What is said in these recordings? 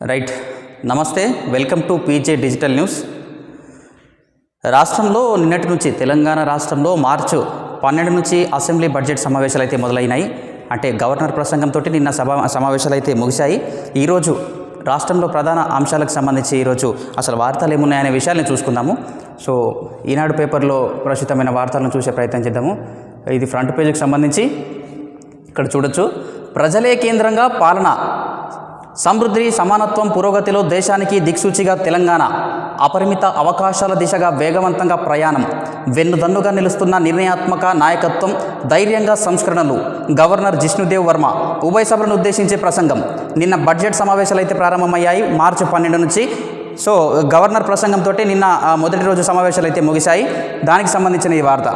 Right. నమస్తే welcome to PJ digital news. రాష్ట్రంలో నిన్నటి నుంచి తెలంగాణ రాష్ట్రంలో మార్చు పన్నెండు నుంచి అసెంబ్లీ బడ్జెట్ సమావేశాలు అయితే మొదలైనాయి. అంటే గవర్నర్ ప్రసంగంతో నిన్న సభ సమావేశాలు అయితే ముగిశాయి. ఈరోజు రాష్ట్రంలో ప్రధాన అంశాలకు సంబంధించి ఈరోజు అసలు వార్తలు ఏమున్నాయనే విషయాన్ని చూసుకుందాము. సో ఈనాడు పేపర్లో ప్రస్తుతమైన వార్తలను చూసే ప్రయత్నం చేద్దాము. ఇది ఫ్రంట్ పేజీకి సంబంధించి ఇక్కడ చూడొచ్చు. ప్రజలే కేంద్రంగా పాలన సమృద్ధి సమానత్వం పురోగతిలో దేశానికి దిక్సూచిగా తెలంగాణ. అపరిమిత అవకాశాల దిశగా వేగవంతంగా ప్రయాణం. వెన్నుదన్నుగా నిలుస్తున్న నిర్ణయాత్మక నాయకత్వం ధైర్యంగా సంస్కరణలు. గవర్నర్ జిష్ణుదేవ్ వర్మ ఉభయ సభలను ఉద్దేశించే ప్రసంగం. నిన్న బడ్జెట్ సమావేశాలు అయితే ప్రారంభమయ్యాయి మార్చి పన్నెండు నుంచి. సో గవర్నర్ ప్రసంగంతో నిన్న మొదటి రోజు సమావేశాలు అయితే ముగిశాయి. దానికి సంబంధించిన ఈ వార్త.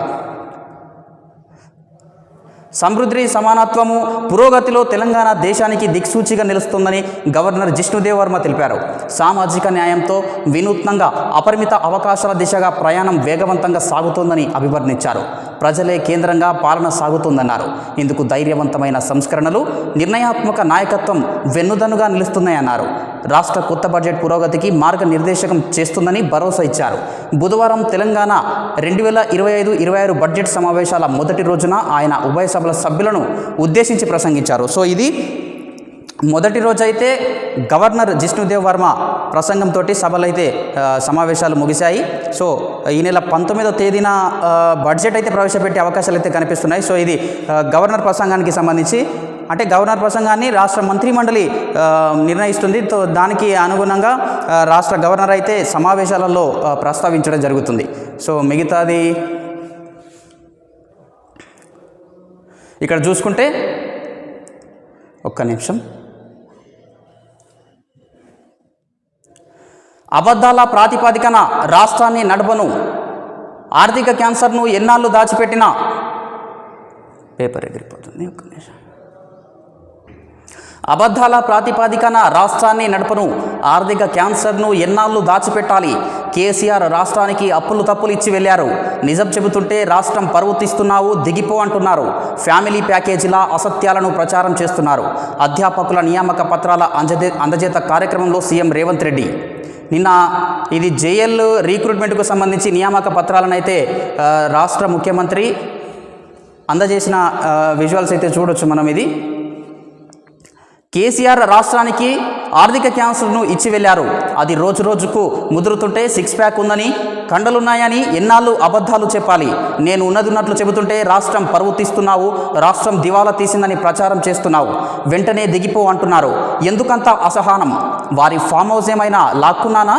సమృద్ధి సమానత్వము పురోగతిలో తెలంగాణ దేశానికి దిక్సూచిగా నిలుస్తుందని గవర్నర్ జిష్ణుదేవ్ వర్మ తెలిపారు. సామాజిక న్యాయంతో వినూత్నంగా అపరిమిత అవకాశాల దిశగా ప్రయాణం వేగవంతంగా సాగుతోందని అభివర్ణించారు. ప్రజలే కేంద్రంగా పాలన సాగుతుందన్నారు. ఇందుకు ధైర్యవంతమైన సంస్కరణలు నిర్ణయాత్మక నాయకత్వం వెన్నుదన్నుగా నిలుస్తున్నాయన్నారు. రాష్ట్ర కొత్త బడ్జెట్ పురోగతికి మార్గనిర్దేశకం చేస్తుందని భరోసా ఇచ్చారు. బుధవారం తెలంగాణ రెండు వేల ఇరవై ఐదు ఇరవై ఆరు బడ్జెట్ సమావేశాల మొదటి రోజున ఆయన ఉభయ సభల సభ్యులను ఉద్దేశించి ప్రసంగించారు. సో ఇది మొదటి రోజైతే గవర్నర్ జిష్ణుదేవ్ వర్మ ప్రసంగంతో సభలు అయితే సమావేశాలు ముగిశాయి. సో ఈ నెల పంతొమ్మిదో తేదీన బడ్జెట్ అయితే ప్రవేశపెట్టే అవకాశాలు అయితే కనిపిస్తున్నాయి. సో ఇది గవర్నర్ ప్రసంగానికి సంబంధించి అంటే గవర్నర్ ప్రసంగాన్ని రాష్ట్ర మంత్రిమండలి నిర్ణయిస్తుంది. దానికి అనుగుణంగా రాష్ట్ర గవర్నర్ అయితే సమావేశాలలో ప్రస్తావించడం జరుగుతుంది. సో మిగతాది ఇక్కడ చూసుకుంటే ఒక్క నిమిషం. అబద్ధాల ప్రాతిపదికన రాష్ట్రాన్ని నడపను ఆర్థిక క్యాన్సర్ను ఎన్నాళ్ళు దాచిపెట్టినా పేపర్ ఎగిరిపోతుంది. ఒక్క నిమిషం. అబద్ధాల ప్రాతిపాదికన రాష్ట్రాన్ని నడపను. ఆర్థిక క్యాన్సర్ను ఎన్నాళ్ళు దాచిపెట్టాలి? కేసీఆర్ రాష్ట్రానికి అప్పులు తప్పులు ఇచ్చి వెళ్ళారు. నిజం చెబుతుంటే రాష్ట్రం పర్వతిస్తున్నావు దిగిపో అంటున్నారు. ఫ్యామిలీ ప్యాకేజీల అసత్యాలను ప్రచారం చేస్తున్నారు. అధ్యాపకుల నియామక పత్రాల అందజే అందజేత కార్యక్రమంలో సీఎం రేవంత్ రెడ్డి. నిన్న ఇది జేఎల్ రీక్రూట్మెంట్కు సంబంధించి నియామక పత్రాలను అయితే రాష్ట్ర ముఖ్యమంత్రి అందజేసిన విజువల్స్ అయితే చూడొచ్చు మనం ఇది. కేసీఆర్ రాష్ట్రానికి ఆర్థిక క్యాన్సర్ను ఇచ్చి వెళ్ళారు. అది రోజు రోజుకు ముదురుతుంటే సిక్స్ ప్యాక్ ఉందని కండలున్నాయని ఎన్నాళ్ళు అబద్ధాలు చెప్పాలి. నేను ఉన్నది ఉన్నట్లు చెబుతుంటే రాష్ట్రం పరువు తీస్తున్నావు రాష్ట్రం దివాలా తీసిందని ప్రచారం చేస్తున్నావు. వెంటనే దిగిపో అంటున్నారు. ఎందుకంత అసహనం? వారి ఫామ్ హౌస్ ఏమైనా లాక్కున్నానా?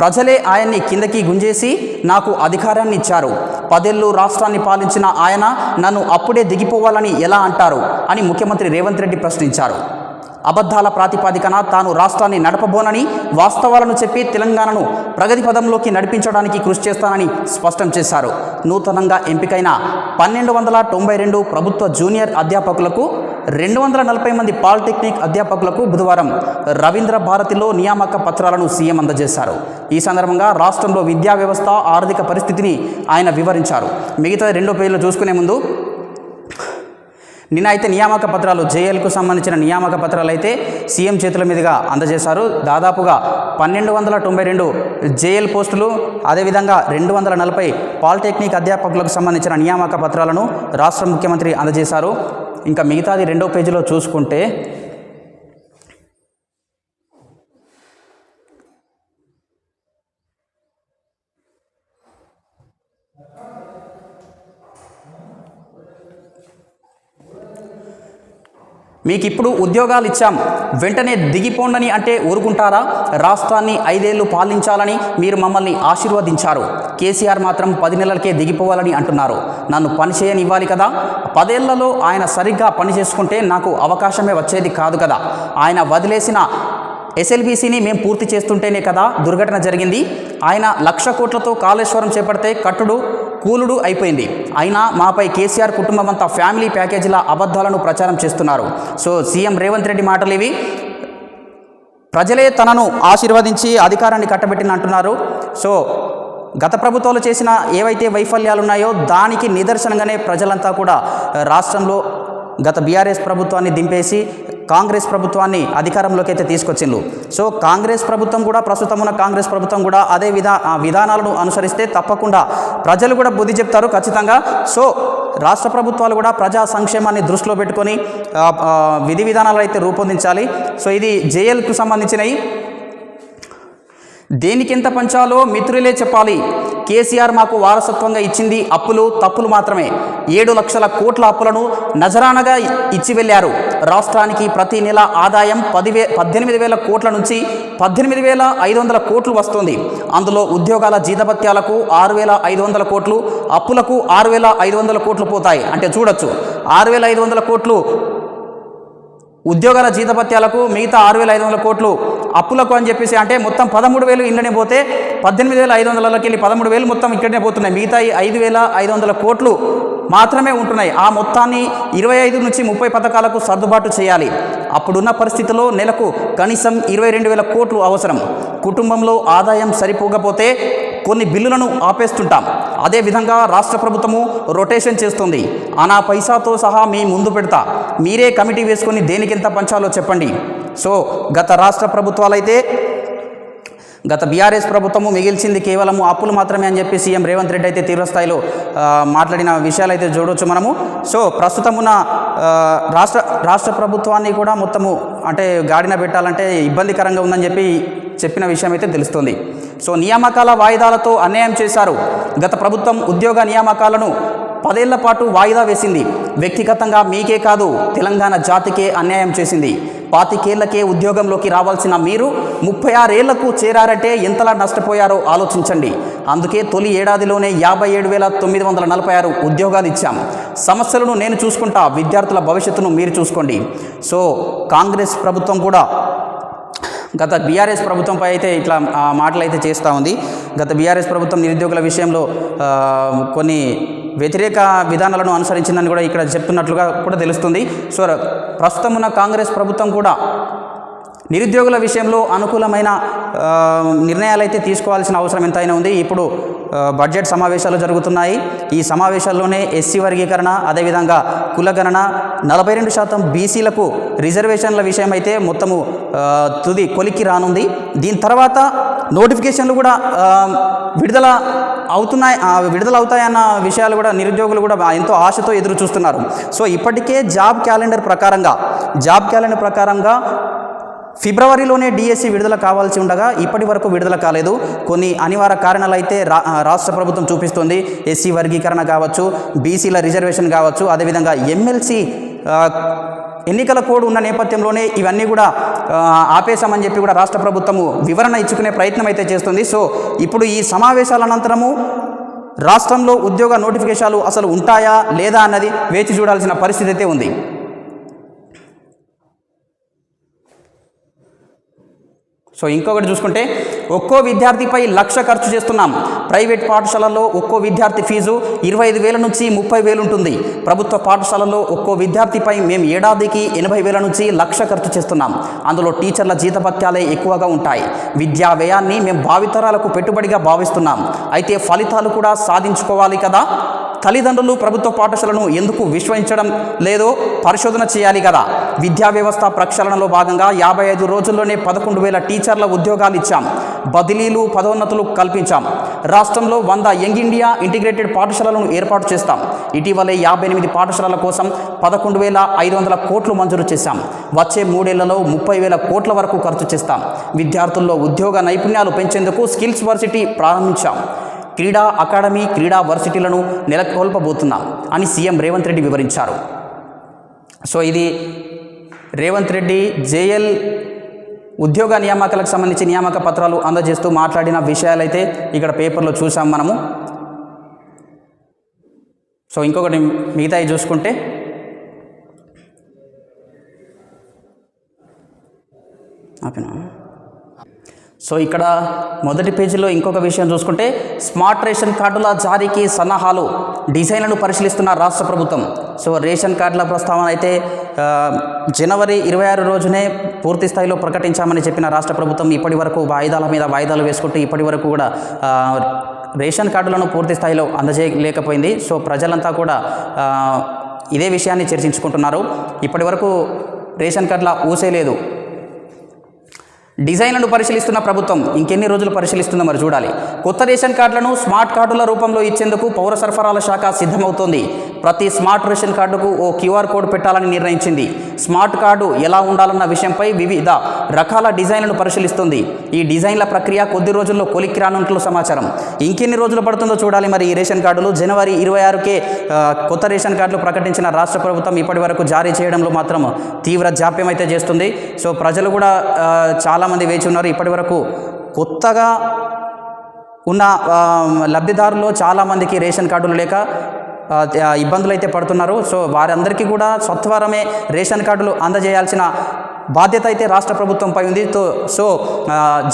ప్రజలే ఆయన్ని కిందకి గుంజేసి నాకు అధికారాన్ని ఇచ్చారు. పదేళ్ళు రాష్ట్రాన్ని పాలించిన ఆయన నన్ను అప్పుడే దిగిపోవాలని ఎలా అంటారు? అని ముఖ్యమంత్రి రేవంత్ రెడ్డి ప్రశ్నించారు. అబద్ధాల ప్రాతిపాదికన తాను రాష్ట్రాన్ని నడపబోనని వాస్తవాలను చెప్పి తెలంగాణను ప్రగతి పదంలోకి నడిపించడానికి కృషి చేస్తానని స్పష్టం చేశారు. నూతనంగా ఎంపికైన పన్నెండు వందల తొంభై రెండు ప్రభుత్వ జూనియర్ అధ్యాపకులకు రెండు వందల నలభై మంది పాలిటెక్నిక్ అధ్యాపకులకు బుధవారం రవీంద్ర భారతిలో నియామక పత్రాలను సీఎం అందజేశారు. ఈ సందర్భంగా రాష్ట్రంలో విద్యా వ్యవస్థ ఆర్థిక పరిస్థితిని ఆయన వివరించారు. మిగతా రెండో పేర్లు చూసుకునే ముందు నిన్న అయితే నియామక పత్రాలు జేఎల్కు సంబంధించిన నియామక పత్రాలు అయితే సీఎం చేతుల మీదుగా అందజేశారు. దాదాపుగా పన్నెండు వందల తొంభై రెండు జేఎల్ పోస్టులు అదేవిధంగా రెండు వందల నలభై పాలిటెక్నిక్ అధ్యాపకులకు సంబంధించిన నియామక పత్రాలను రాష్ట్ర ముఖ్యమంత్రి అందజేశారు. ఇంకా మిగతాది రెండో పేజీలో చూసుకుంటే మీకు ఇప్పుడు ఉద్యోగాలు ఇచ్చాం వెంటనే దిగిపోండని అంటే ఊరుకుంటారా? రాష్ట్రాన్ని ఐదేళ్ళు పాలించాలని మీరు మమ్మల్ని ఆశీర్వదించారు. కేసీఆర్ మాత్రం పది నెలలకే దిగిపోవాలని అంటున్నారు. నన్ను పని చేయనివ్వాలి కదా? పదేళ్ళలో ఆయన సరిగ్గా పని చేసుకుంటే నాకు అవకాశమే వచ్చేది కాదు కదా? ఆయన వదిలేసిన ఎస్ఎల్బీసీని మేము పూర్తి చేస్తుంటేనే కదా దుర్ఘటన జరిగింది. ఆయన లక్ష కోట్లతో కాళేశ్వరం చేపడితే కట్టుడు కూలుడు అయిపోయింది. అయినా మాపై కేసీఆర్ కుటుంబం అంతా ఫ్యామిలీ ప్యాకేజీల అబద్ధాలను ప్రచారం చేస్తున్నారు. సో సీఎం రేవంత్ రెడ్డి మాటలు ఇవి. ప్రజలే తనను ఆశీర్వదించి అధికారాన్ని కట్టబెట్టిన అంటున్నారు. సో గత ప్రభుత్వాలు చేసిన ఏవైతే వైఫల్యాలు ఉన్నాయో దానికి నిదర్శనంగానే ప్రజలంతా కూడా రాష్ట్రంలో గత బీఆర్ఎస్ ప్రభుత్వాన్ని దింపేసి కాంగ్రెస్ ప్రభుత్వాన్ని అధికారంలోకి అయితే తీసుకొచ్చిండ్రు. సో కాంగ్రెస్ ప్రభుత్వం కూడా ప్రస్తుతం ఉన్న కాంగ్రెస్ ప్రభుత్వం కూడా అదే విధా విధానాలను అనుసరిస్తే తప్పకుండా ప్రజలు కూడా బుద్ధి చెప్తారు ఖచ్చితంగా. సో రాష్ట్ర ప్రభుత్వాలు కూడా ప్రజా సంక్షేమాన్ని దృష్టిలో పెట్టుకొని విధి విధానాలు అయితే రూపొందించాలి. సో ఇది జేఎల్కు సంబంధించినవి దేనికి ఎంత పంచాలో మిత్రులే చెప్పాలి. కేసీఆర్ మాకు వారసత్వంగా ఇచ్చింది అప్పులు తప్పులు మాత్రమే. ఏడు లక్షల కోట్ల అప్పులను నజరానగా ఇచ్చి వెళ్ళారు. రాష్ట్రానికి ప్రతి నెల ఆదాయం పదివే పద్దెనిమిది వేల కోట్ల నుంచి పద్దెనిమిది వేల ఐదు వందల కోట్లు వస్తుంది. అందులో ఉద్యోగాల జీతభత్యాలకు ఆరు వేల ఐదు వందల కోట్లు అప్పులకు ఆరు వేల ఐదు వందల కోట్లు పోతాయి. అంటే చూడొచ్చు. ఆరు వేల ఐదు వందల కోట్లు ఉద్యోగాల జీతభత్యాలకు మిగతా ఆరు వేల ఐదు వందల కోట్లు అప్పులకు అని చెప్పేసి అంటే మొత్తం పదమూడు వేలు ఇండ్లనే పోతే పద్దెనిమిది వేల ఐదు వందలకి వెళ్ళి పదమూడు వేలు మొత్తం ఇక్కడనే పోతున్నాయి. మిగతా ఐదు వేల ఐదు వందల కోట్లు మాత్రమే ఉంటున్నాయి. ఆ మొత్తాన్ని ఇరవై ఐదు నుంచి ముప్పై పథకాలకు సర్దుబాటు చేయాలి. అప్పుడున్న పరిస్థితిలో నెలకు కనీసం ఇరవై రెండు వేల కోట్లు అవసరం. కుటుంబంలో ఆదాయం సరిపోకపోతే కొన్ని బిల్లులను ఆపేస్తుంటాం. అదేవిధంగా రాష్ట్ర ప్రభుత్వము రొటేషన్ చేస్తుంది. అనా పైసాతో సహా మీ ముందు పెడతా. మీరే కమిటీ వేసుకొని దేనికి ఎంత పంచాలో చెప్పండి. సో గత రాష్ట్ర ప్రభుత్వాలైతే గత బీఆర్ఎస్ ప్రభుత్వము మిగిల్చింది కేవలం అప్పులు మాత్రమే అని చెప్పి సీఎం రేవంత్ రెడ్డి అయితే తీవ్రస్థాయిలో మాట్లాడిన విషయాలు అయితే చూడవచ్చు మనము. సో ప్రస్తుతం ఉన్న రాష్ట్ర రాష్ట్ర ప్రభుత్వాన్ని కూడా మొత్తము అంటే గాడిన పెట్టాలంటే ఇబ్బందికరంగా ఉందని చెప్పి చెప్పిన విషయం అయితే తెలుస్తుంది. సో నియామకాల వాయిదాలతో అన్యాయం చేశారు. గత ప్రభుత్వం ఉద్యోగ నియామకాలను పదేళ్ళ పాటు వాయిదా వేసింది. వ్యక్తిగతంగా మీకే కాదు తెలంగాణ జాతికే అన్యాయం చేసింది. పాతికేళ్ళకే ఉద్యోగంలోకి రావాల్సిన మీరు ముప్పై ఆరేళ్ళకు చేరారంటే ఎంతలా నష్టపోయారో ఆలోచించండి. అందుకే తొలి ఏడాదిలోనే యాభై ఏడు వేల తొమ్మిది వందల నలభై ఆరు ఉద్యోగాలు ఇచ్చాం. సమస్యలను నేను చూసుకుంటా విద్యార్థుల భవిష్యత్తును మీరు చూసుకోండి. సో కాంగ్రెస్ ప్రభుత్వం కూడా గత బీఆర్ఎస్ ప్రభుత్వంపై అయితే ఇట్లా మాటలు అయితే చేస్తూ ఉంది. గత బీఆర్ఎస్ ప్రభుత్వం నిరుద్యోగుల విషయంలో కొన్ని వ్యతిరేక విధానాలను అనుసరించిందని కూడా ఇక్కడ చెప్తున్నట్లుగా కూడా తెలుస్తుంది. సో ప్రస్తుతం ఉన్న కాంగ్రెస్ ప్రభుత్వం కూడా నిరుద్యోగుల విషయంలో అనుకూలమైన నిర్ణయాలు అయితే తీసుకోవాల్సిన అవసరం ఎంతైనా ఉంది. ఇప్పుడు బడ్జెట్ సమావేశాలు జరుగుతున్నాయి. ఈ సమావేశాల్లోనే ఎస్సీ వర్గీకరణ అదేవిధంగా కులగణన నలభై రెండు శాతం బీసీలకు రిజర్వేషన్ల విషయం అయితే మొత్తము తుది కొలిక్కి రానుంది. దీని తర్వాత నోటిఫికేషన్లు కూడా విడుదల అవుతున్నాయి విడుదల అవుతాయన్న విషయాలు కూడా నిరుద్యోగులు కూడా ఎంతో ఆశతో ఎదురు చూస్తున్నారు సో ఇప్పటికే జాబ్ క్యాలెండర్ ప్రకారంగా జాబ్ క్యాలెండర్ ప్రకారంగా ఫిబ్రవరిలోనే డిఎస్సి విడుదల కావాల్సి ఉండగా ఇప్పటి వరకు విడుదల కాలేదు. కొన్ని అనివార్య కారణాలు అయితే రా రాష్ట్ర ప్రభుత్వం చూపిస్తుంది. ఎస్సీ వర్గీకరణ కావచ్చు బీసీల రిజర్వేషన్ కావచ్చు అదేవిధంగా ఎమ్మెల్సీ ఎన్నికల కోడ్ ఉన్న నేపథ్యంలోనే ఇవన్నీ కూడా ఆపేశామని చెప్పి కూడా రాష్ట్ర ప్రభుత్వము వివరణ ఇచ్చుకునే ప్రయత్నం అయితే చేస్తుంది. సో ఇప్పుడు ఈ సమావేశాల అనంతరము రాష్ట్రంలో ఉద్యోగ నోటిఫికేషన్లు అసలు ఉంటాయా లేదా అన్నది వేచి చూడాల్సిన పరిస్థితి అయితే ఉంది. సో ఇంకొకటి చూసుకుంటే ఒక్కో విద్యార్థిపై లక్ష ఖర్చు చేస్తున్నాం. ప్రైవేట్ పాఠశాలల్లో ఒక్కో విద్యార్థి ఫీజు ఇరవై ఐదు వేల నుంచి ముప్పై వేలు ఉంటుంది. ప్రభుత్వ పాఠశాలల్లో ఒక్కో విద్యార్థిపై మేము ఏడాదికి ఎనభై వేల నుంచి లక్ష ఖర్చు చేస్తున్నాం. అందులో టీచర్ల జీతభత్యాలే ఎక్కువగా ఉంటాయి. విద్యా వ్యయాన్ని మేము భావితరాలకు పెట్టుబడిగా భావిస్తున్నాం. అయితే ఫలితాలు కూడా సాధించుకోవాలి కదా? తల్లిదండ్రులు ప్రభుత్వ పాఠశాలను ఎందుకు విశ్వసించడం లేదో పరిశోధన చేయాలి కదా. విద్యా వ్యవస్థ ప్రక్షాళనలో భాగంగా యాభై ఐదు రోజుల్లోనే పదకొండు వేల టీచర్ల ఉద్యోగాలు ఇచ్చాం. బదిలీలు పదోన్నతులు కల్పించాం. రాష్ట్రంలో వంద యంగ్ ఇండియా ఇంటిగ్రేటెడ్ పాఠశాలలను ఏర్పాటు చేస్తాం. ఇటీవలే యాభై ఎనిమిది పాఠశాలల కోసం పదకొండు వేల ఐదు వందల కోట్లు మంజూరు చేశాం. వచ్చే మూడేళ్ళలో ముప్పై వేల కోట్ల వరకు ఖర్చు చేస్తాం. విద్యార్థుల్లో ఉద్యోగ నైపుణ్యాలు పెంచేందుకు స్కిల్స్ వర్సిటీ ప్రారంభించాం. క్రీడా అకాడమీ క్రీడా వర్సిటీలను నెలకొల్పబోతున్నాం అని సీఎం రేవంత్ రెడ్డి వివరించారు. సో ఇది రేవంత్ రెడ్డి జేఎల్ ఉద్యోగ నియామకాలకు సంబంధించి నియామక పత్రాలు అందజేస్తూ మాట్లాడిన విషయాలైతే ఇక్కడ పేపర్లో చూసాం మనము. సో ఇంకొకటి మిగతాయి చూసుకుంటే. సో ఇక్కడ మొదటి పేజీలో ఇంకొక విషయం చూసుకుంటే స్మార్ట్ రేషన్ కార్డుల జారీకి సన్నాహాలు డిజైన్లను పరిశీలిస్తున్న రాష్ట్ర ప్రభుత్వం. సో రేషన్ కార్డుల ప్రస్తావన అయితే జనవరి ఇరవై ఆరు రోజునే పూర్తి స్థాయిలో ప్రకటించామని చెప్పిన రాష్ట్ర ప్రభుత్వం ఇప్పటి వరకు వాయిదాల మీద వాయిదాలు వేసుకుంటూ ఇప్పటి వరకు కూడా రేషన్ కార్డులను పూర్తి స్థాయిలో అందజేయలేకపోయింది. సో ప్రజలంతా కూడా ఇదే విషయాన్ని చర్చించుకుంటున్నారు. ఇప్పటి వరకు రేషన్ కార్డుల ఊసే లేదు. డిజైన్లను పరిశీలిస్తున్న ప్రభుత్వం ఇంకెన్ని రోజులు పరిశీలిస్తుందో మరి చూడాలి. కొత్త రేషన్ కార్డులను స్మార్ట్ కార్డుల రూపంలో ఇచ్చేందుకు పౌర సరఫరాల శాఖ సిద్ధమవుతోంది. ప్రతి స్మార్ట్ రేషన్ కార్డుకు ఓ క్యూఆర్ కోడ్ పెట్టాలని నిర్ణయించింది. స్మార్ట్ కార్డు ఎలా ఉండాలన్న విషయంపై వివిధ రకాల డిజైన్లను పరిశీలిస్తుంది. ఈ డిజైన్ల ప్రక్రియ కొద్ది రోజుల్లో కొలిక్కి రానున్నట్లు సమాచారం. ఇంకెన్ని రోజులు పడుతుందో చూడాలి మరి ఈ రేషన్ కార్డులు. జనవరి ఇరవై ఆరుకే కొత్త రేషన్ కార్డులు ప్రకటించిన రాష్ట్ర ప్రభుత్వం ఇప్పటి వరకు జారీ చేయడంలో మాత్రం తీవ్ర జాప్యం అయితే చేస్తుంది. సో ప్రజలు కూడా చాలా చాలామంది వేచి ఉన్నారు. ఇప్పటి వరకు కొత్తగా ఉన్న లబ్ధిదారులు లబ్ధిదారుల్లో చాలామందికి రేషన్ కార్డులు లేక ఇబ్బందులు అయితే పడుతున్నారు. సో వారందరికీ కూడా సత్వరమే రేషన్ కార్డులు అందజేయాల్సిన బాధ్యత అయితే రాష్ట్ర ప్రభుత్వంపై ఉంది. సో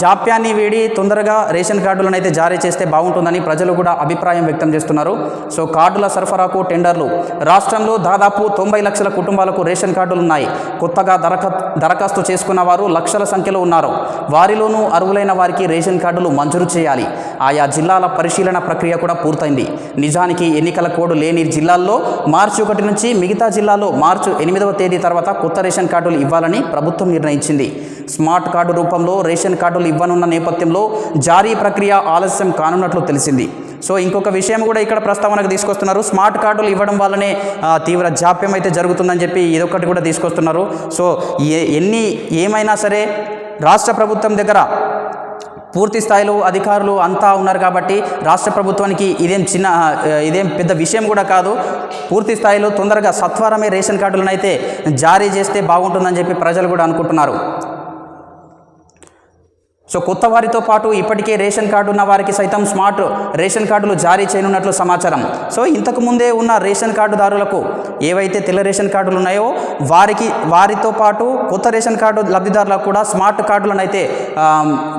జాప్యాన్ని వీడి తొందరగా రేషన్ కార్డులను అయితే జారీ చేస్తే బాగుంటుందని ప్రజలు కూడా అభిప్రాయం వ్యక్తం చేస్తున్నారు. సో కార్డుల సరఫరాకు టెండర్లు. రాష్ట్రంలో దాదాపు తొంభై లక్షల కుటుంబాలకు రేషన్ కార్డులు ఉన్నాయి కొత్తగా దరఖా దరఖాస్తు చేసుకున్న వారు లక్షల సంఖ్యలో ఉన్నారు. వారిలోనూ అర్హులైన వారికి రేషన్ కార్డులు మంజూరు చేయాలి. ఆయా జిల్లాల పరిశీలన ప్రక్రియ కూడా పూర్తయింది. నిజానికి ఎన్నికల కోడ్ లేని జిల్లాల్లో మార్చి ఒకటి నుంచి మిగతా జిల్లాలో మార్చి ఎనిమిదవ తేదీ తర్వాత కొత్త రేషన్ కార్డులు ఇవ్వాలని ప్రభుత్వం నిర్ణయించింది. స్మార్ట్ కార్డు రూపంలో రేషన్ కార్డులు ఇవ్వనున్న నేపథ్యంలో జారీ ప్రక్రియ ఆలస్యం కానున్నట్లు తెలిసింది. సో ఇంకొక విషయం కూడా ఇక్కడ ప్రస్తావనకు తీసుకొస్తున్నారు. స్మార్ట్ కార్డులు ఇవ్వడం వల్లనే తీవ్ర జాప్యం అయితే జరుగుతుందని చెప్పి ఇదొకటి కూడా తీసుకొస్తున్నారు. సో ఏ ఎన్ని ఏమైనా సరే రాష్ట్ర ప్రభుత్వం దగ్గర పూర్తి స్థాయిలో అధికారులు అంతా ఉన్నారు కాబట్టి రాష్ట్ర ప్రభుత్వానికి ఇదేం చిన్న ఇదేం పెద్ద విషయం కూడా కాదు. పూర్తి స్థాయిలో తొందరగా సత్వరమే రేషన్ కార్డులను అయితే జారీ చేస్తే బాగుంటుందని చెప్పి ప్రజలు కూడా అనుకుంటున్నారు. సో కొత్త వారితో పాటు ఇప్పటికే రేషన్ కార్డు ఉన్న వారికి సైతం స్మార్ట్ రేషన్ కార్డులు జారీ చేయనున్నట్లు సమాచారం. సో ఇంతకు ముందే ఉన్న రేషన్ కార్డుదారులకు ఏవైతే తెల్ల రేషన్ కార్డులు ఉన్నాయో వారికి వారితో పాటు కొత్త రేషన్ కార్డు లబ్ధిదారులకు కూడా స్మార్ట్ కార్డులను అయితే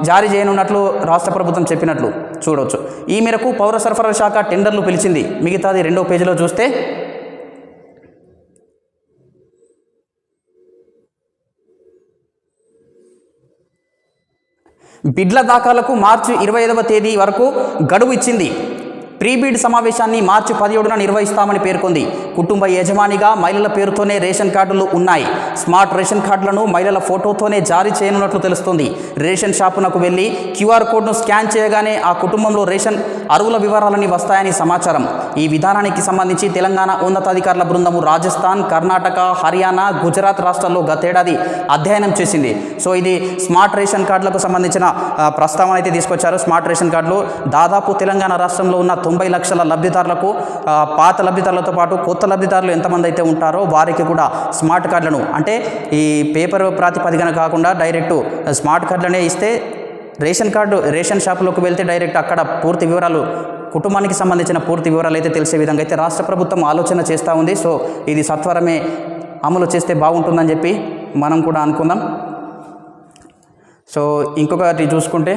జారీ చేయనున్నట్లు రాష్ట్ర ప్రభుత్వం చెప్పినట్లు చూడవచ్చు ఈ మేరకు పౌర సరఫరా శాఖ టెండర్లు పిలిచింది. మిగతాది రెండో పేజీలో చూస్తే బిడ్ల దాఖలకు మార్చి ఇరవై ఐదవ తేదీ వరకు గడువు ఇచ్చింది. ప్రీబీడ్ సమావేశాన్ని మార్చి పదిహేడున నిర్వహిస్తామని పేర్కొంది. కుటుంబ యజమానిగా మహిళల పేరుతోనే రేషన్ కార్డులు ఉన్నాయి. స్మార్ట్ రేషన్ కార్డులను మహిళల ఫోటోతోనే జారీ చేయనున్నట్లు తెలుస్తుంది. రేషన్ షాపునకు వెళ్ళి క్యూఆర్ కోడ్ను స్కాన్ చేయగానే ఆ కుటుంబంలో రేషన్ అరువుల వివరాలని వస్తాయని సమాచారం. ఈ విధానానికి సంబంధించి తెలంగాణ ఉన్నతాధికారుల బృందము రాజస్థాన్ కర్ణాటక హర్యానా గుజరాత్ రాష్ట్రాల్లో గతేడాది అధ్యయనం చేసింది. సో ఇది స్మార్ట్ రేషన్ కార్డులకు సంబంధించిన ప్రస్తావన అయితే తీసుకొచ్చారు. స్మార్ట్ రేషన్ కార్డులు దాదాపు తెలంగాణ రాష్ట్రంలో ఉన్న తొంభై లక్షల లబ్ధిదారులకు పాత లబ్ధిదారులతో పాటు కొత్త లబ్ధిదారులు ఎంతమంది అయితే ఉంటారో వారికి కూడా స్మార్ట్ కార్డులను అంటే ఈ పేపర్ ప్రాతిపదికన కాకుండా డైరెక్ట్ స్మార్ట్ కార్డులనే ఇస్తే రేషన్ కార్డు రేషన్ షాపులోకి వెళ్తే డైరెక్ట్ అక్కడ పూర్తి వివరాలు కుటుంబానికి సంబంధించిన పూర్తి వివరాలు అయితే తెలిసే విధంగా అయితే రాష్ట్ర ప్రభుత్వం ఆలోచన చేస్తూ ఉంది. సో ఇది సత్వరమే అమలు చేస్తే బాగుంటుందని చెప్పి మనం కూడా అనుకుందాం. సో ఇంకొకటి చూసుకుంటే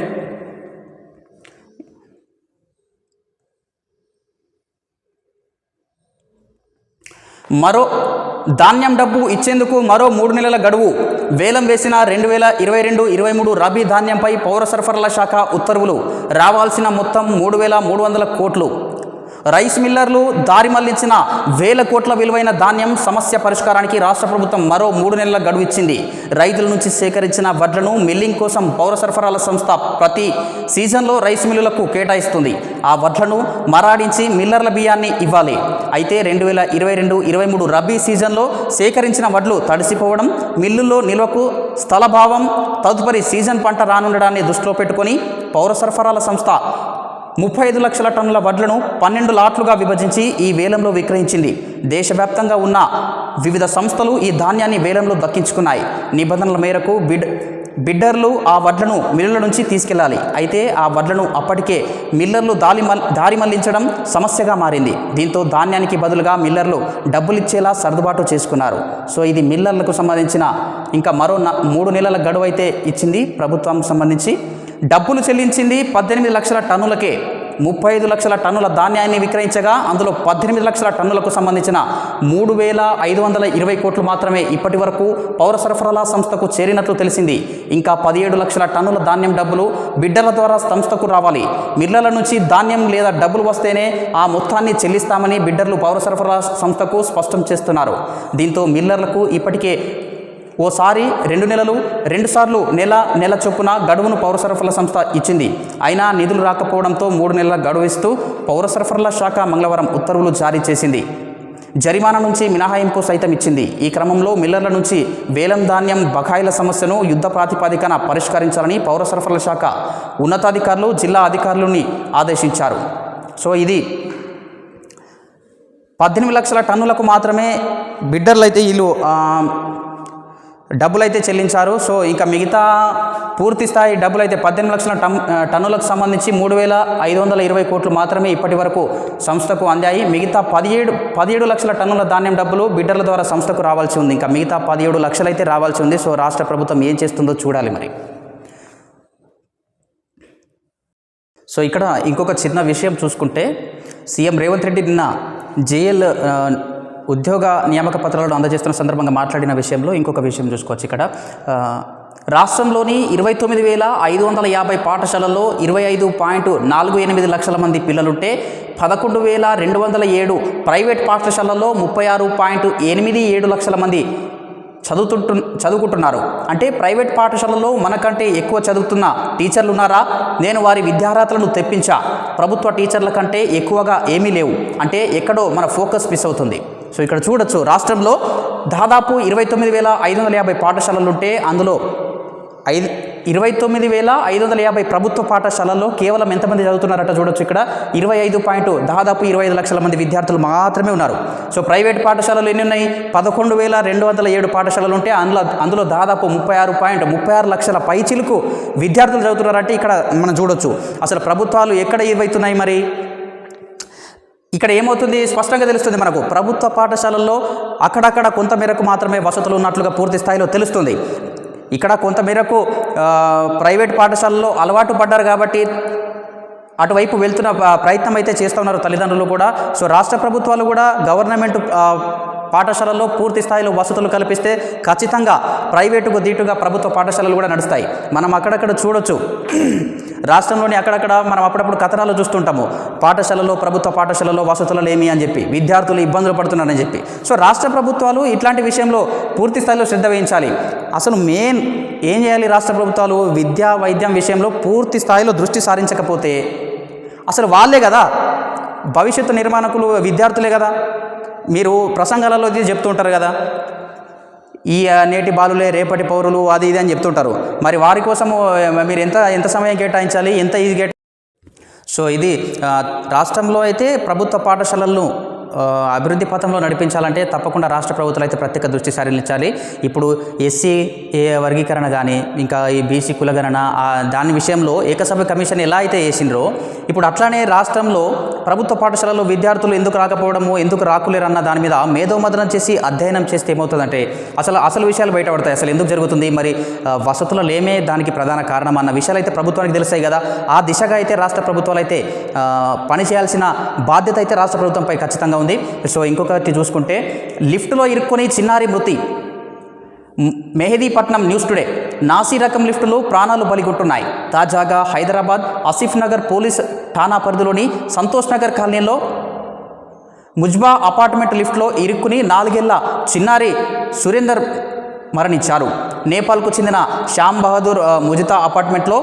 మరో ధాన్యం డబ్బు ఇచ్చేందుకు మరో మూడు నెలల గడువు. వేలం వేసిన రెండు వేల ఇరవై రెండు ఇరవై మూడు రబీ ధాన్యంపై పౌర సరఫరాల శాఖ ఉత్తర్వులు. రావాల్సిన మొత్తం మూడు వేల మూడు వందల కోట్లు. రైస్ మిల్లర్లు దారి మళ్ళించిన వేల కోట్ల విలువైన ధాన్యం సమస్య పరిష్కారానికి రాష్ట్ర ప్రభుత్వం మరో మూడు నెలల గడువు ఇచ్చింది రైతుల నుంచి సేకరించిన వడ్లను మిల్లింగ్ కోసం పౌర సరఫరాల సంస్థ ప్రతి సీజన్లో రైస్ మిల్లులకు కేటాయిస్తుంది. ఆ వడ్లను మరాడించి మిల్లర్ల బియ్యాన్ని ఇవ్వాలి. అయితే రెండు వేల ఇరవై రెండు ఇరవై మూడు రబీ సీజన్లో సేకరించిన వడ్లు తడిసిపోవడం మిల్లుల్లో నిల్వకు స్థలభావం తదుపరి సీజన్ పంట రానుండడాన్ని దృష్టిలో పెట్టుకొని పౌర సరఫరాల సంస్థ ముప్పై ఐదు లక్షల టన్నుల వడ్లను పన్నెండు లాట్లుగా విభజించి ఈ వేలంలో విక్రయించింది. దేశవ్యాప్తంగా ఉన్న వివిధ సంస్థలు ఈ ధాన్యాన్ని వేలంలో దక్కించుకున్నాయి. నిబంధనల మేరకు బిడ్ బిడ్డర్లు ఆ వడ్లను మిల్లుల నుంచి తీసుకెళ్ళాలి. అయితే ఆ వడ్లను అప్పటికే మిల్లర్లు దారి మల్ దారి మళ్ళించడం సమస్యగా మారింది. దీంతో ధాన్యానికి బదులుగా మిల్లర్లు డబ్బులిచ్చేలా సర్దుబాటు చేసుకున్నారు. సో ఇది మిల్లర్లకు సంబంధించిన ఇంకా మరో న- మూడు నెలల గడువు అయితే ఇచ్చింది ప్రభుత్వం సంబంధించి. డబ్బులు చెల్లించింది పద్దెనిమిది లక్షల టన్నులకే. ముప్పై ఐదు లక్షల టన్నుల ధాన్యాన్ని విక్రయించగా అందులో పద్దెనిమిది లక్షల టన్నులకు సంబంధించిన మూడు వేల ఐదు వందల ఇరవై కోట్లు మాత్రమే ఇప్పటి వరకు పౌర సరఫరాల సంస్థకు చేరినట్లు తెలిసింది. ఇంకా పదిహేడు లక్షల టన్నుల ధాన్యం డబ్బులు బిడ్డల ద్వారా సంస్థకు రావాలి. మిల్లల నుంచి ధాన్యం లేదా డబ్బులు వస్తేనే ఆ మొత్తాన్ని చెల్లిస్తామని బిడ్డర్లు పౌర సరఫరా సంస్థకు స్పష్టం చేస్తున్నారు. దీంతో మిల్లర్లకు ఇప్పటికే ఓసారి రెండు నెలలు రెండుసార్లు నెల నెల చొప్పున గడువును పౌర సరఫరాల సంస్థ ఇచ్చింది. అయినా నిధులు రాకపోవడంతో మూడు నెలల గడువు ఇస్తూ పౌర సరఫరాల శాఖ మంగళవారం ఉత్తర్వులు జారీ చేసింది. జరిమానా నుంచి మినహాయింపు సైతం ఇచ్చింది. ఈ క్రమంలో మిల్లర్ల నుంచి వేలం ధాన్యం బకాయిల సమస్యను యుద్ధ ప్రాతిపదికన పరిష్కరించాలని పౌర సరఫరాల శాఖ ఉన్నతాధికారులు జిల్లా అధికారులని ఆదేశించారు. సో ఇది పద్దెనిమిది లక్షల టన్నులకు మాత్రమే బిడ్డర్లు అయితే వీళ్ళు డబ్బులు అయితే చెల్లించారు. సో ఇంకా మిగతా పూర్తి స్థాయి డబ్బులు అయితే పద్దెనిమిది లక్షల టన్ టన్నులకు సంబంధించి మూడు వేల ఐదు వందల ఇరవై కోట్లు మాత్రమే ఇప్పటి వరకు సంస్థకు అందాయి. మిగతా పదిహేడు పదిహేడు లక్షల టన్నుల ధాన్యం డబ్బులు బిడ్డర్ల ద్వారా సంస్థకు రావాల్సి ఉంది. ఇంకా మిగతా పదిహేడు లక్షలు అయితే రావాల్సి ఉంది. సో రాష్ట్ర ప్రభుత్వం ఏం చేస్తుందో చూడాలి మరి. సో ఇక్కడ ఇంకొక చిన్న విషయం చూసుకుంటే సీఎం రేవంత్ రెడ్డి నిన్న జేఎల్ ఉద్యోగ నియామక పత్రాలను అందజేస్తున్న సందర్భంగా మాట్లాడిన విషయంలో ఇంకొక విషయం చూసుకోవచ్చు ఇక్కడ. రాష్ట్రంలోని ఇరవై తొమ్మిది వేల ఐదు వందల యాభై పాఠశాలల్లో ఇరవై ఐదు పాయింట్ నాలుగు ఎనిమిది లక్షల మంది పిల్లలుంటే పదకొండు వేల రెండు వందల ఏడు ప్రైవేట్ పాఠశాలల్లో ముప్పై ఆరు పాయింట్ ఎనిమిది ఏడు లక్షల మంది చదువుతుంటు చదువుకుంటున్నారు. అంటే ప్రైవేట్ పాఠశాలలో మనకంటే ఎక్కువ చదువుతున్న టీచర్లు ఉన్నారా నేను వారి విద్యార్హతలను తెప్పించా. ప్రభుత్వ టీచర్ల కంటే ఎక్కువగా ఏమీ లేవు. అంటే ఎక్కడో మన ఫోకస్ మిస్ అవుతుంది. సో ఇక్కడ చూడొచ్చు రాష్ట్రంలో దాదాపు ఇరవై తొమ్మిది వేల ఐదు వందల యాభై పాఠశాలలు ఉంటే అందులో ఐదు ఇరవై తొమ్మిది వేల ఐదు వందల యాభై ప్రభుత్వ పాఠశాలల్లో కేవలం ఎంతమంది చదువుతున్నారట చూడొచ్చు ఇక్కడ. ఇరవై ఐదు పాయింట్ దాదాపు ఇరవై ఐదు లక్షల మంది విద్యార్థులు మాత్రమే ఉన్నారు. సో ప్రైవేట్ పాఠశాలలు ఎన్ని ఉన్నాయి పదకొండు వేల రెండు వందల ఏడు పాఠశాలలు ఉంటే అందులో అందులో దాదాపు ముప్పై ఆరు పాయింట్ ముప్పై ఆరు లక్షల పైచిలకు విద్యార్థులు చదువుతున్నారంటే ఇక్కడ మనం చూడొచ్చు. అసలు ప్రభుత్వాలు ఎక్కడ ఇవైతున్నాయి మరి? ఇక్కడ ఏమవుతుంది? స్పష్టంగా తెలుస్తుంది మనకు. ప్రభుత్వ పాఠశాలల్లో అక్కడక్కడ కొంత మేరకు మాత్రమే వసతులు ఉన్నట్లుగా పూర్తి స్థాయిలో తెలుస్తుంది. ఇక్కడ కొంత మేరకు ప్రైవేట్ పాఠశాలల్లో అలవాటు పడ్డారు కాబట్టి అటువైపు వెళ్తున్న ప్రయత్నం అయితే చేస్తున్నారు తల్లిదండ్రులు కూడా. సో రాష్ట్ర ప్రభుత్వాలు కూడా గవర్నమెంట్ పాఠశాలల్లో పూర్తి స్థాయిలో వసతులు కల్పిస్తే ఖచ్చితంగా ప్రైవేటుకు దీటుగా ప్రభుత్వ పాఠశాలలు కూడా నడుస్తాయి. మనం అక్కడక్కడ చూడొచ్చు. రాష్ట్రంలోని అక్కడక్కడ మనం అప్పుడప్పుడు కథనాలు చూస్తుంటాము. పాఠశాలలో ప్రభుత్వ పాఠశాలలో వసతులు ఏమి అని చెప్పి విద్యార్థులు ఇబ్బందులు పడుతున్నారని చెప్పి. సో రాష్ట్ర ప్రభుత్వాలు ఇట్లాంటి విషయంలో పూర్తి స్థాయిలో శ్రద్ధ వహించాలి. అసలు మెయిన్ ఏం చేయాలి రాష్ట్ర ప్రభుత్వాలు? విద్యా వైద్యం విషయంలో పూర్తి స్థాయిలో దృష్టి సారించకపోతే అసలు వాళ్ళే కదా. భవిష్యత్తు నిర్మాణకులు విద్యార్థులే కదా. మీరు ప్రసంగాలలో ఇది చెప్తుంటారు కదా. ఈ నేటి బాలులే రేపటి పౌరులు అది ఇది అని చెప్తుంటారు. మరి వారి కోసము మీరు ఎంత ఎంత సమయం కేటాయించాలి ఎంత ఇది కేటా? సో ఇది రాష్ట్రంలో అయితే ప్రభుత్వ పాఠశాలలను అభివృద్ధి పథంలో నడిపించాలంటే తప్పకుండా రాష్ట్ర ప్రభుత్వాలు అయితే ప్రత్యేక దృష్టి సారించాలి. ఇప్పుడు ఎస్సీ ఏ వర్గీకరణ కానీ ఇంకా ఈ బీసీ కులగణన దాని విషయంలో ఏకసభ్య కమిషన్ ఎలా అయితే వేసిండ్రో ఇప్పుడు అట్లానే రాష్ట్రంలో ప్రభుత్వ పాఠశాలలో విద్యార్థులు ఎందుకు రాకపోవడము ఎందుకు రాకులేరు అన్న దాని మీద మేధోమదనం చేసి అధ్యయనం చేస్తే ఏమవుతుందంటే అసలు అసలు విషయాలు బయటపడతాయి. అసలు ఎందుకు జరుగుతుంది? మరి వసతులు లేమే దానికి ప్రధాన కారణం అన్న విషయాలు అయితే ప్రభుత్వానికి తెలుస్తాయి కదా. ఆ దిశగా అయితే రాష్ట్ర ప్రభుత్వాలు అయితే పనిచేయాల్సిన బాధ్యత అయితే రాష్ట్ర ప్రభుత్వంపై ఖచ్చితంగా ఉంది. సో ఇంకొకటి చూసుకుంటే లిఫ్ట్లో ఇరుక్కొని చిన్నారి మృతి. Mehdipatnam news today. నాసీ రకం లిఫ్టులు ప్రాణాలు బలిగొట్టున్నాయి. తాజాగా హైదరాబాద్ ఆసిఫ్ నగర్ పోలీస్ ఠాణా పరిధిలోని సంతోష్ నగర్ కాలనీలో ముజ్బా అపార్ట్మెంట్ లిఫ్ట్లో ఇరుక్కుని నాలుగేళ్ళ చిన్నారి సురేందర్ మరణించారు. నేపాల్కు చెందిన శ్యామ్ బహదూర్ ముజితా అపార్ట్మెంట్లో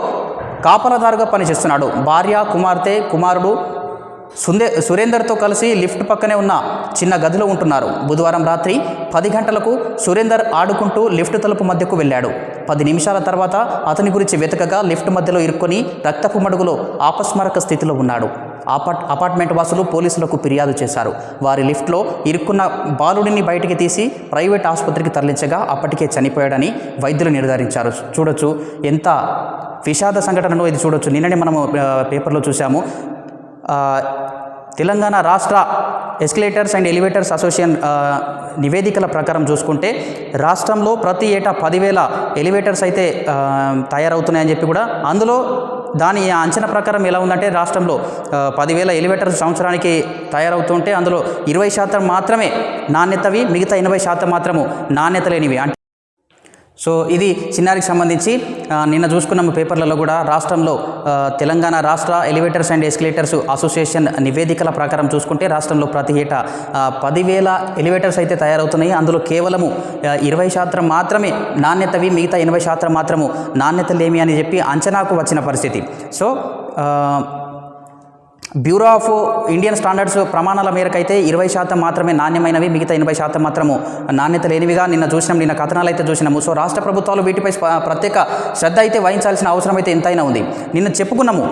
కాపలదారుగా పనిచేస్తున్నాడు. భార్య కుమార్తె కుమారుడు సుందే సురేందర్తో కలిసి లిఫ్ట్ పక్కనే ఉన్న చిన్న గదిలో ఉంటున్నారు. బుధవారం రాత్రి పది గంటలకు సురేందర్ ఆడుకుంటూ లిఫ్ట్ తలుపు మధ్యకు వెళ్ళాడు. పది నిమిషాల తర్వాత అతని గురించి వెతకగా లిఫ్ట్ మధ్యలో ఇరుక్కొని రక్తపు మడుగులో ఆపస్మారక స్థితిలో ఉన్నాడు. అపార్ట్ అపార్ట్మెంట్ వాసులు పోలీసులకు ఫిర్యాదు చేశారు. వారి లిఫ్ట్లో ఇరుక్కున్న బాలుడిని బయటికి తీసి ప్రైవేట్ ఆసుపత్రికి తరలించగా అప్పటికే చనిపోయాడని వైద్యులు నిర్ధారించారు. చూడొచ్చు ఎంత విషాద సంఘటనను ఇది చూడొచ్చు. నిన్ననే మనము పేపర్లో చూసాము తెలంగాణ రాష్ట్ర ఎస్కలేటర్స్ అండ్ ఎలివేటర్స్ అసోసియేషన్ నివేదికల ప్రకారం చూసుకుంటే రాష్ట్రంలో ప్రతి ఏటా పదివేల ఎలివేటర్స్ అయితే తయారవుతున్నాయని చెప్పి కూడా అందులో దాని అంచనా ప్రకారం ఎలా ఉందంటే రాష్ట్రంలో పదివేల ఎలివేటర్స్ సంవత్సరానికి తయారవుతుంటే అందులో ఇరవై శాతం మాత్రమే నాణ్యతవి మిగతా ఎనభై శాతం మాత్రము నాణ్యత లేనివి. అంటే సో ఇది చిన్నారికి సంబంధించి నిన్న చూసుకున్నాము పేపర్లలో కూడా రాష్ట్రంలో తెలంగాణ రాష్ట్ర ఎలివేటర్స్ అండ్ ఎస్కలేటర్స్ అసోసియేషన్ నివేదికల ప్రకారం చూసుకుంటే రాష్ట్రంలో ప్రతి ఏటా పదివేల ఎలివేటర్స్ అయితే తయారవుతున్నాయి. అందులో కేవలము ఇరవై శాతం మాత్రమే నాణ్యతవి మిగతా ఎనభై శాతం మాత్రము నాణ్యత లేమి అని చెప్పి అంచనాకు వచ్చిన పరిస్థితి. So bureau of Indian standards ప్రమాణాల మేరకు అయితే ఇరవై శాతం మాత్రమే నాణ్యమైనవి మిగతా ఎనభై శాతం మాత్రము నాణ్యత లేనివిగా నిన్న చూసినాం నిన్న కథనాలు అయితే చూసినాము. సో రాష్ట్ర ప్రభుత్వాలు వీటిపై ప్రత్యేక శ్రద్ధ అయితే వహించాల్సిన అవసరం అయితే ఎంతైనా ఉంది. నిన్న చెప్పుకున్నాము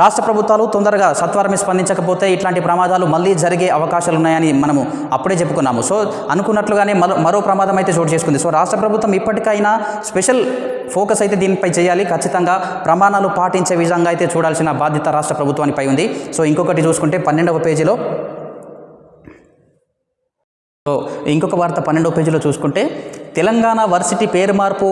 రాష్ట్ర ప్రభుత్వాలు తొందరగా సత్వరమే స్పందించకపోతే ఇట్లాంటి ప్రమాదాలు మళ్ళీ జరిగే అవకాశాలు ఉన్నాయని మనము అప్పుడే చెప్పుకున్నాము. సో అనుకున్నట్లుగానే మరో మరో ప్రమాదం అయితే చోటు చేసుకుంది. సో రాష్ట్ర ప్రభుత్వం ఇప్పటికైనా స్పెషల్ ఫోకస్ అయితే దీనిపై చేయాలి. ఖచ్చితంగా ప్రమాణాలు పాటించే విధంగా అయితే చూడాల్సిన బాధ్యత రాష్ట్ర ప్రభుత్వానిపై ఉంది. సో ఇంకొకటి చూసుకుంటే పన్నెండవ పేజీలో సో ఇంకొక వార్త పన్నెండవ పేజీలో చూసుకుంటే తెలంగాణ వర్సిటీ పేరు మార్పు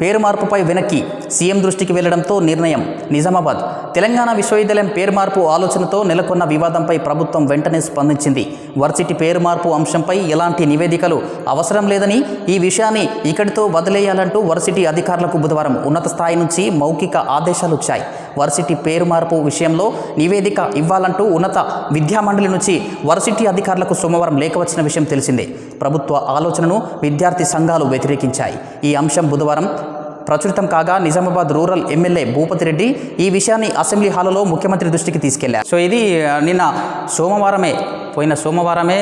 పేరు మార్పుపై వెనక్కి సీఎం దృష్టికి వెళ్ళడంతో నిర్ణయం నిజామాబాద్. తెలంగాణ విశ్వవిద్యాలయం పేరు మార్పు ఆలోచనతో నెలకొన్న వివాదంపై ప్రభుత్వం వెంటనే స్పందించింది. వర్సిటీ పేరు మార్పు అంశంపై ఎలాంటి నివేదికలు అవసరం లేదని ఈ విషయాన్ని ఇక్కడితో వదిలేయాలంటూ వర్సిటీ అధికారులకు బుధవారం ఉన్నత స్థాయి నుంచి మౌఖిక ఆదేశాలు వచ్చాయి. వర్సిటీ పేరు మార్పు విషయంలో నివేదిక ఇవ్వాలంటూ ఉన్నత విద్యామండలి నుంచి వర్సిటీ అధికారులకు సోమవారం లేఖ వచ్చిన విషయం తెలిసిందే. ప్రభుత్వ ఆలోచనను విద్యార్థి సంఘాలు వ్యతిరేకించాయి. ఈ అంశం బుధవారం ప్రచురితం కాగా నిజామాబాద్ రూరల్ ఎమ్మెల్యే భూపతి రెడ్డి ఈ విషయాన్ని అసెంబ్లీ హాల్లో ముఖ్యమంత్రి దృష్టికి తీసుకెళ్ళారు. సో ఇది నిన్న సోమవారమే పోయిన సోమవారమే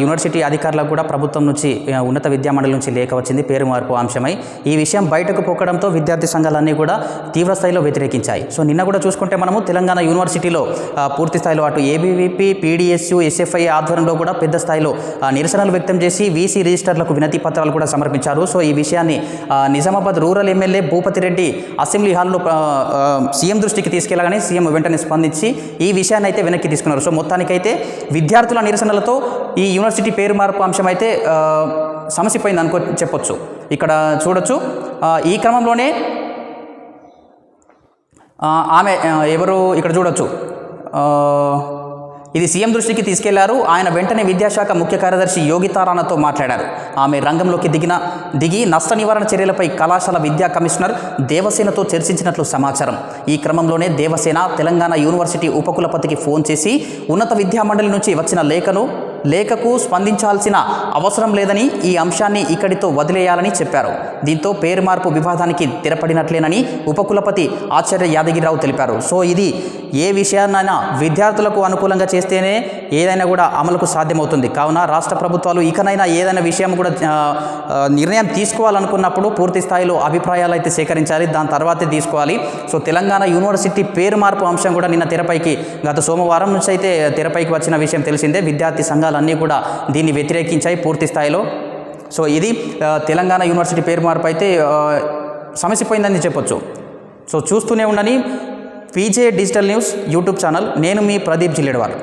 యూనివర్సిటీ అధికారులకు కూడా ప్రభుత్వం నుంచి ఉన్నత విద్యామండలి నుంచి లేఖ వచ్చింది. పేరు మార్పు అంశమై ఈ విషయం బయటకు పొక్కడంతో విద్యార్థి సంఘాలన్నీ కూడా తీవ్రస్థాయిలో వ్యతిరేకించాయి. సో నిన్న కూడా చూసుకుంటే మనము తెలంగాణ యూనివర్సిటీలో పూర్తి స్థాయిలో అటు ఏబీవీపీ పీడిఎస్యు ఎస్ఎఫ్ఐ ఆధ్వర్యంలో కూడా పెద్ద స్థాయిలో నిరసనలు వ్యక్తం చేసి వీసీ రిజిస్టర్లకు వినతి పత్రాలు కూడా సమర్పించారు. సో ఈ విషయాన్ని Nizamabad rural MLA Bhupathi Reddy assembly హాల్లో సీఎం దృష్టికి తీసుకెళ్ళగానే సీఎం వెంటనే స్పందించి ఈ విషయాన్ని అయితే వెనక్కి తీసుకున్నారు. సో మొత్తానికైతే విద్యార్థుల నిరసనలతో ఈ ఈ యూనివర్సిటీ పేరు మార్పు అంశం అయితే ఆ, సమసిపోయింది అనుకో చెప్పొచ్చు. ఇక్కడ చూడొచ్చు. ఈ క్రమంలోనే ఆమె ఎవరు ఇక్కడ చూడొచ్చు. ఇది సీఎం దృష్టికి తీసుకెళ్ళారు. ఆయన వెంటనే విద్యాశాఖ ముఖ్య కార్యదర్శి యోగితారాణతో మాట్లాడారు. ఆమె రంగంలోకి దిగిన దిగి నష్ట నివారణ చర్యలపై కళాశాల విద్యా కమిషనర్ దేవసేనతో చర్చించినట్లు సమాచారం. ఈ క్రమంలోనే దేవసేన తెలంగాణ యూనివర్సిటీ ఉపకులపతికి ఫోన్ చేసి ఉన్నత విద్యా మండలి నుంచి వచ్చిన లేఖను లేఖకు స్పందించాల్సిన అవసరం లేదని ఈ అంశాన్ని ఇక్కడితో వదిలేయాలని చెప్పారు. దీంతో పేరు మార్పు వివాదానికి తెరపడినట్లేనని ఉపకులపతి ఆచార్య యాదగిరిరావు తెలిపారు. సో ఇది ఏ విషయాన్నైనా విద్యార్థులకు అనుకూలంగా చేస్తేనే ఏదైనా కూడా అమలుకు సాధ్యమవుతుంది. కావున రాష్ట్ర ప్రభుత్వాలు ఇకనైనా ఏదైనా విషయం కూడా నిర్ణయం తీసుకోవాలనుకున్నప్పుడు పూర్తి స్థాయిలో అభిప్రాయాలు అయితే సేకరించాలి. దాని తర్వాతే తీసుకోవాలి. సో తెలంగాణ యూనివర్సిటీ పేరు మార్పు అంశం కూడా నిన్న తెరపైకి గత సోమవారం నుంచి అయితే తెరపైకి వచ్చిన విషయం తెలిసిందే. విద్యార్థి సంఘాలన్నీ కూడా దీన్ని వ్యతిరేకించాయి పూర్తి స్థాయిలో. సో ఇది తెలంగాణ యూనివర్సిటీ పేరు మార్పు అయితే సమసిపోయిందని చెప్పొచ్చు. సో చూస్తూనే ఉండని PJ digital news YouTube channel నేను మీ ప్రదీప్ జిల్లెడవారు.